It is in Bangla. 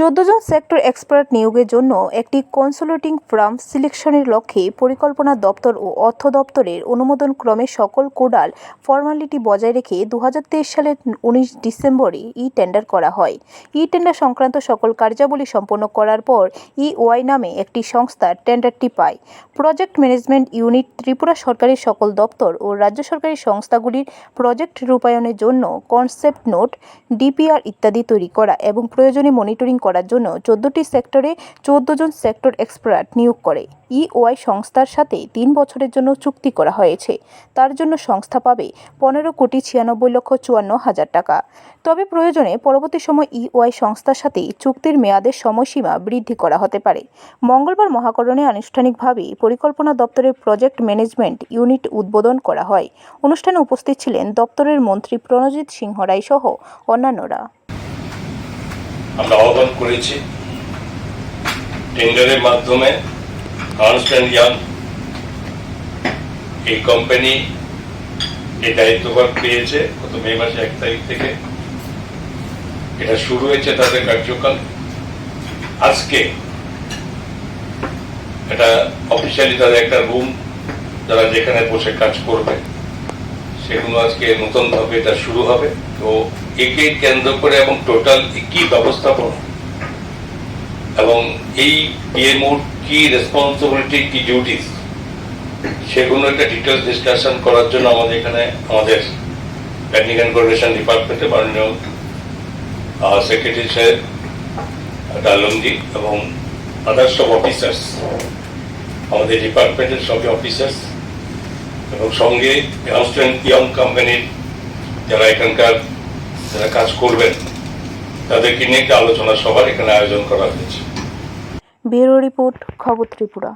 চোদ্দ জন সেক্টর এক্সপার্ট নিয়োগের জন্য একটি কনসাল্টিং ফার্ম সিলেকশনের লক্ষ্যে পরিকল্পনা দপ্তর ও অর্থ দপ্তরের অনুমোদন ক্রমে সকল কোডাল ফর্মালিটি বজায় রেখে দু হাজার তেইশ সালের উনিশ ডিসেম্বরে ই টেন্ডার করা হয়। ই টেন্ডার সংক্রান্ত সকল কার্যাবলী সম্পন্ন করার পর ই ওয়াই নামে একটি সংস্থা টেন্ডারটি পায়। প্রজেক্ট ম্যানেজমেন্ট ইউনিট ত্রিপুরা সরকারের সকল দপ্তর ও রাজ্য সরকারি সংস্থাগুলির প্রজেক্ট রূপায়ণের জন্য কনসেপ্ট নোট, ডিপিআর ইত্যাদি তৈরি করা এবং প্রয়োজনে মনিটরিং করার জন্য চোদ্দোটি সেক্টরে চোদ্দ জন সেক্টর এক্সপার্ট নিয়োগ করে। ইওয়াই সংস্থার সাথে তিন বছরের জন্য চুক্তি করা হয়েছে। তার জন্য সংস্থা পাবে পনেরো কোটি ছিয়ানব্বই লক্ষ চুয়ান্ন হাজার টাকা। তবে প্রয়োজনে পরবর্তী সময় ইওয়াই সংস্থার সাথে চুক্তির মেয়াদের সময়সীমা বৃদ্ধি করা হতে পারে। মঙ্গলবার মহাকরণে আনুষ্ঠানিকভাবে পরিকল্পনা দপ্তরের প্রজেক্ট ম্যানেজমেন্ট ইউনিট উদ্বোধন করা হয়। অনুষ্ঠানে উপস্থিত ছিলেন দপ্তরের মন্ত্রী প্রণজিৎ সিংহ রায় সহ অন্যান্যরা। আমরা আহ্বান করেছি। টেন্ডারের মাধ্যমে আর্নস্ট ইয়াং এই কোম্পানি এই দায়িত্বভার পেয়েছে। গত মে মাসে এক তারিখ থেকে। এটা শুরু হয়েছে তাদের কার্যকাল। আজকে এটা অফিসিয়ালি তাদের একটা রুম যারা যেখানে বসে কাজ করবে। সেগুলো আজকে নতুনভাবে এটা শুরু হবে। তো একে কেন্দ্র করে এবং টোটাল কি ব্যবস্থাপনা এবং এই পিএমওর কি রেসপন্সিবিলিটি কি ডিউটিস সেগুলো একটা ডিটেলস ডিসকাশন করার জন্য আমাদের এখানে আমাদের প্ল্যানিং অ্যান্ড কোঅর্ডিনেশন ডিপার্টমেন্টে মাননীয় সেক্রেটারি সাহেব ডালমজি এবং আদার্স সব অফিসার্স আমাদের ডিপার্টমেন্টের সবই অফিসার্স এবং সঙ্গে আর্নস্ট ইয়ং কোম্পানির যারা এখানকার যারা কাজ করবেন, তাদেরকে নিয়ে একটা আলোচনা সভার এখানে আয়োজন করা হয়েছে। ব্যুরো রিপোর্ট, খবর ত্রিপুরা।